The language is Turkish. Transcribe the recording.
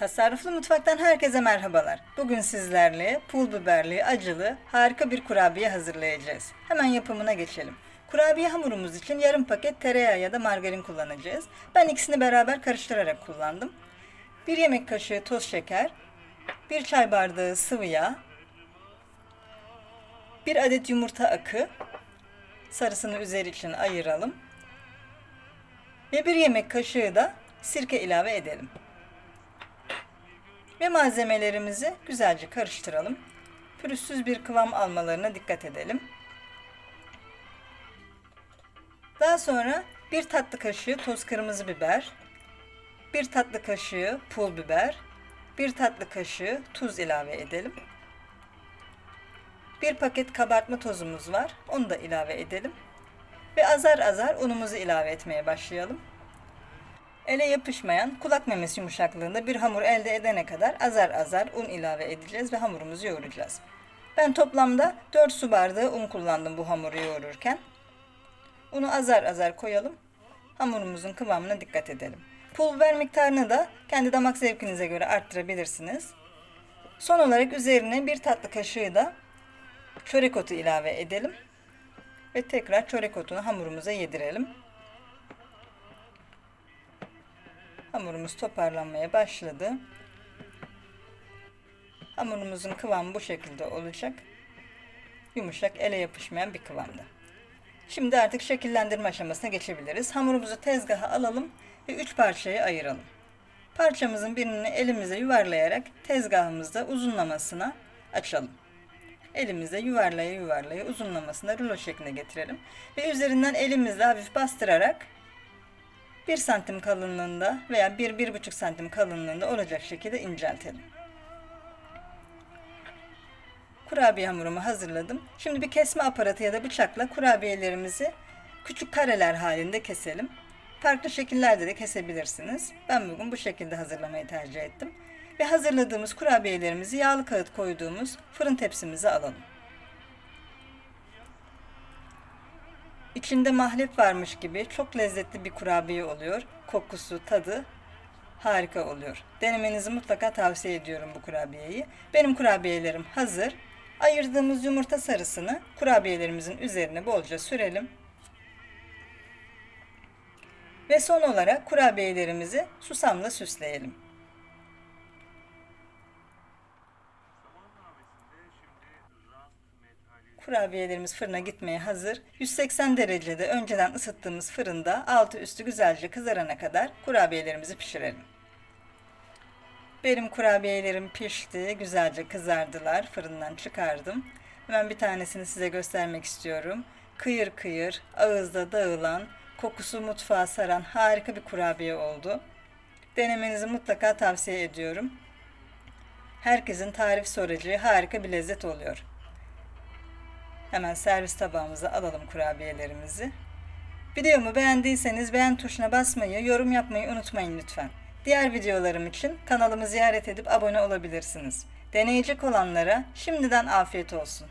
Tasarruflu mutfaktan herkese merhabalar. Bugün sizlerle pul biberli, acılı, harika bir kurabiye hazırlayacağız. Hemen yapımına geçelim. Kurabiye hamurumuz için yarım paket tereyağı ya da margarin kullanacağız. Ben ikisini beraber karıştırarak kullandım. 1 yemek kaşığı toz şeker, 1 çay bardağı sıvı yağ, 1 adet yumurta akı, sarısını üzeri için ayıralım. Ve 1 yemek kaşığı da sirke ilave edelim. Ve malzemelerimizi güzelce karıştıralım. Pürüzsüz bir kıvam almalarına dikkat edelim. Daha sonra bir tatlı kaşığı toz kırmızı biber, bir tatlı kaşığı pul biber, bir tatlı kaşığı tuz ilave edelim. Bir paket kabartma tozumuz var. Onu da ilave edelim. Ve azar azar unumuzu ilave etmeye başlayalım. Ele yapışmayan kulak memesi yumuşaklığında bir hamur elde edene kadar azar azar un ilave edeceğiz ve hamurumuzu yoğuracağız. Ben toplamda 4 su bardağı un kullandım bu hamuru yoğururken. Unu azar azar koyalım. Hamurumuzun kıvamına dikkat edelim. Pul biber miktarını da kendi damak zevkinize göre arttırabilirsiniz. Son olarak üzerine bir tatlı kaşığı da çörek otu ilave edelim. Ve tekrar çörek otunu hamurumuza yedirelim. Hamurumuz toparlanmaya başladı. Hamurumuzun kıvamı bu şekilde olacak. Yumuşak, ele yapışmayan bir kıvamda. Şimdi artık şekillendirme aşamasına geçebiliriz. Hamurumuzu tezgaha alalım ve üç parçaya ayıralım. Parçamızın birini elimize yuvarlayarak tezgahımızda uzunlamasına açalım. Elimizde yuvarlaya yuvarlaya uzunlamasına rulo şekline getirelim. Ve üzerinden elimizle hafif bastırarak 1 santim kalınlığında veya 1-1,5 santim kalınlığında olacak şekilde inceltelim. Kurabiye hamurumu hazırladım. Şimdi bir kesme aparatı ya da bıçakla kurabiyelerimizi küçük kareler halinde keselim. Farklı şekillerde de kesebilirsiniz. Ben bugün bu şekilde hazırlamayı tercih ettim. Ve hazırladığımız kurabiyelerimizi yağlı kağıt koyduğumuz fırın tepsimize alalım. İçinde mahlep varmış gibi çok lezzetli bir kurabiye oluyor. Kokusu, tadı harika oluyor. Denemenizi mutlaka tavsiye ediyorum bu kurabiyeyi. Benim kurabiyelerim hazır. Ayırdığımız yumurta sarısını kurabiyelerimizin üzerine bolca sürelim. Ve son olarak kurabiyelerimizi susamla süsleyelim. Kurabiyelerimiz fırına gitmeye hazır. 180 derecede önceden ısıttığımız fırında altı üstü güzelce kızarana kadar kurabiyelerimizi pişirelim. Benim kurabiyelerim pişti, güzelce kızardılar. Fırından çıkardım. Hemen bir tanesini size göstermek istiyorum. Kıyır kıyır, ağızda dağılan, kokusu mutfağa saran harika bir kurabiye oldu. Denemenizi mutlaka tavsiye ediyorum. Herkesin tarif soracağı harika bir lezzet oluyor. Hemen servis tabağımıza alalım kurabiyelerimizi. Videomu beğendiyseniz beğen tuşuna basmayı, yorum yapmayı unutmayın lütfen. Diğer videolarım için kanalımı ziyaret edip abone olabilirsiniz. Deneyecek olanlara şimdiden afiyet olsun.